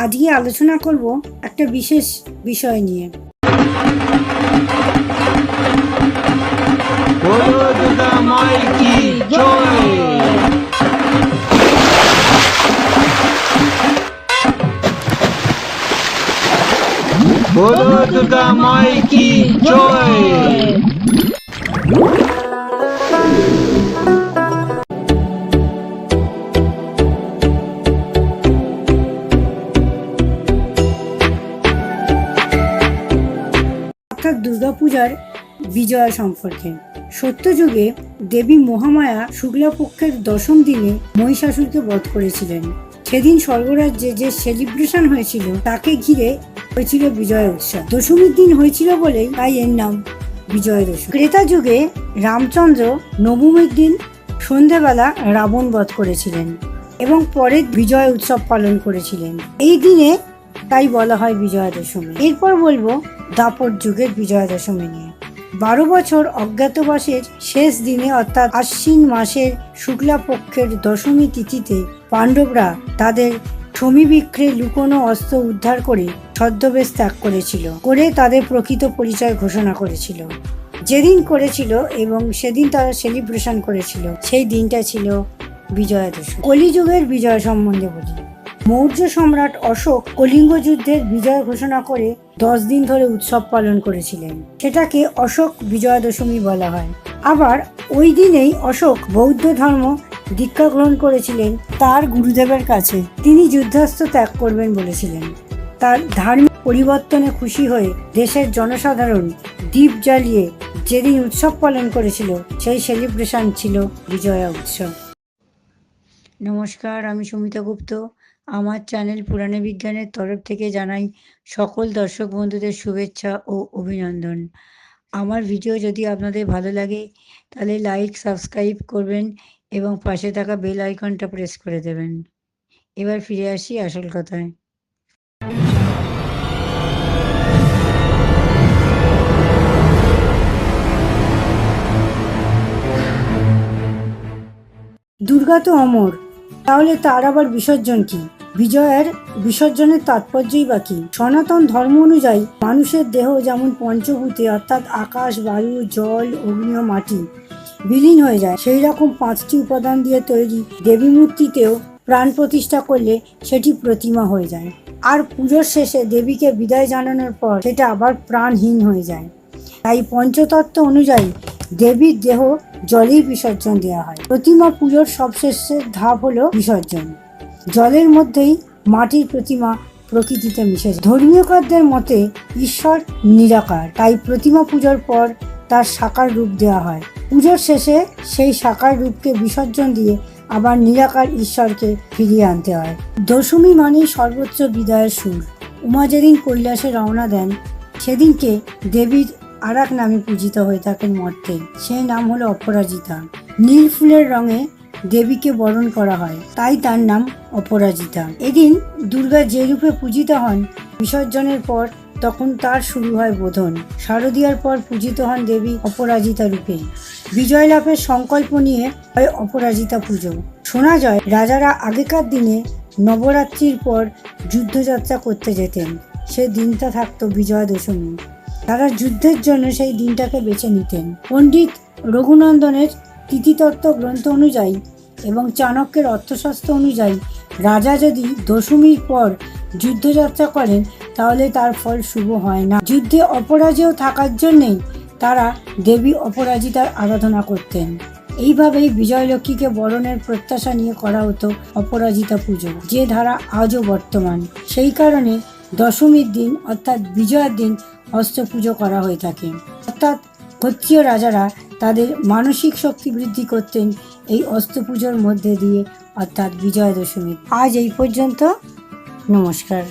আজকে আলোচনা করব একটা বিশেষ বিষয় নিয়ে। বলো দুর্গা মাই কি জয় অর্থাৎ দুর্গাপূজার বিজয়া সম্পর্কে। সত্যযুগে দেবী মহামায়া শুক্লাপক্ষের দশম দিনে মহিষাসুরকে বধ করেছিলেন। সেদিন স্বর্গরাজ্যে যে সেলিব্রেশন হয়েছিল, তাকে ঘিরে হয়েছিল বিজয় উৎসব। দশমীর দিন হয়েছিল বলেই তাই এর নাম বিজয় দশমী ক্রেতা যুগে রামচন্দ্র নবমীর দিন সন্ধেবেলা রাবণ বধ করেছিলেন এবং পরে বিজয় উৎসব পালন করেছিলেন। এই দিনে তাই বলা হয় বিজয়া দশমী। এরপর বলব দাপট যুগের বিজয়া দশমী নিয়ে। বারো বছর অজ্ঞাতবাসের শেষ দিনে অর্থাৎ আশ্বিন মাসের শুক্লা পক্ষের দশমী তিথিতে পাণ্ডবরা তাদের সমীবিক্রে লুকোনো অস্ত্র উদ্ধার করে ছদ্মবেশ ত্যাগ করেছিল, করে তাদের প্রকৃত পরিচয় ঘোষণা করেছিল। যেদিন করেছিল এবং সেদিন তারা সেলিব্রেশন করেছিল, সেই দিনটা ছিল বিজয়া দশমী কলিযুগের বিজয় সম্বন্ধে বলি। মৌর্য সম্রাট অশোক কলিঙ্গ যুদ্ধের বিজয় ঘোষণা করে দশ দিন ধরে উৎসব পালন করেছিলেন। সেটাকে অশোক বিজয়া দশমী বলা হয়। আবার ওই দিনেই অশোক বৌদ্ধ ধর্ম দীক্ষা গ্রহণ করেছিলেন তার গুরুদেবের কাছে। তিনি যুদ্ধাস্ত্র ত্যাগ করবেন বলেছিলেন। তার ধার্মিক পরিবর্তনে খুশি হয়ে দেশের জনসাধারণ দ্বীপ জ্বালিয়ে যেদিন উৎসব পালন করেছিল, সেই সেলিব্রেশন ছিল বিজয়া উৎসব। নমস্কার, আমি সুমিতা গুপ্ত। আমার চ্যানেল পুরাণে বিজ্ঞানের তরফ থেকে জানাই সকল দর্শক বন্ধুদের শুভেচ্ছা ও অভিনন্দন। আমার ভিডিও যদি আপনাদের ভালো লাগে, তাহলে লাইক সাবস্ক্রাইব করবেন এবং পাশে থাকা বেল আইকনটা প্রেস করে দেবেন। এবার ফিরে আসি আসল কথায়। দুর্গা তো অমর, তাহলে তার আবার বিসর্জন কি? বিজয়ের বিসর্জনের তাৎপর্যই বা কি? সনাতন ধর্ম অনুযায়ী মানুষের দেহ যেমন পঞ্চভূতে, অর্থাৎ আকাশ, বায়ু, জল, অগ্নি ও মাটি বিলীন হয়ে যায় সেই রকম পাঁচটি উপাদান দিয়ে তৈরি দেবী মূর্তিতেও প্রাণ প্রতিষ্ঠা করলে সেটি প্রতিমা হয়ে যায়। আর পুজোর শেষে দেবীকে বিদায় জানানোর পর সেটা আবার প্রাণহীন হয়ে যায়। তাই পঞ্চতত্ত্ব অনুযায়ী দেবীর দেহ জলেই বিসর্জন দেওয়া হয়। প্রতিমা পুজোর সবশেষে ধাপ হলো বিসর্জন। জলের মধ্যেই মাটির প্রতিমা প্রকৃতিতে মিশে ধর্মীয়কারদের মতে ঈশ্বর নিরাকার, তাই প্রতিমা পুজোর পর তার সাকার রূপ দেওয়া হয়। পুজোর শেষে সেই সাকার রূপকে বিসর্জন দিয়ে আবার নিরাকার ঈশ্বরকে ফিরিয়ে আনতে হয়। দশমী মানেই সর্বোচ্চ বিদায়ের সুর। উমা যেদিন কৈলাসে রওনা দেন, সেদিনকে দেবীর আর এক নামে পূজিত হয়ে থাকেন মর্তে সেই নাম হলো অপরাজিতা। নীল ফুলের রঙে দেবীকে বরণ করা হয়। তাই তার নাম অপরাজিতা। এদিন দুর্গা যে রূপে পূজিত হন, বিসর্জনের পর তখন তার শুরু হয় বোধন। শারদীয়ার পর পূজিত হন দেবী অপরাজিতা রূপে। বিজয় লাভের সংকল্প নিয়ে হয় অপরাজিতা পুজো। শোনা যায়, রাজারা আগেকার দিনে নবরাত্রির পর যুদ্ধযাত্রা করতে যেতেন। সে দিনটা থাকতো বিজয়া দশমী তারা যুদ্ধের জন্য সেই দিনটাকে বেছে নিতেন। পণ্ডিত রঘুনন্দনের তিথিতত্ত্ব গ্রন্থ অনুযায়ী এবং চাণক্যের অর্থশাস্ত্র অনুযায়ী রাজা যদি দশমীর পর যুদ্ধযাত্রা করেন, তাহলে তার ফল শুভ হয় না। যুদ্ধে অপরাজেয় থাকার জন্যেই তারা দেবী অপরাজিতার আরাধনা করতেন। এইভাবেই বিজয়লক্ষ্মীকে বরণের প্রত্যাশা নিয়ে করা হতো অপরাজিতা পুজো, যে ধারা আজও বর্তমান। সেই কারণে দশমীর দিন অর্থাৎ বিজয়ার দিন অস্ত্র পুজো করা হয়ে থাকে। অর্থাৎ ক্ষত্রিয় রাজারা তাদের মানসিক শক্তি বৃদ্ধি করতেন এই অস্ত্র পুজোর মধ্যে দিয়ে, অর্থাৎ বিজয়া দশমী আজ এই পর্যন্ত। নমস্কার।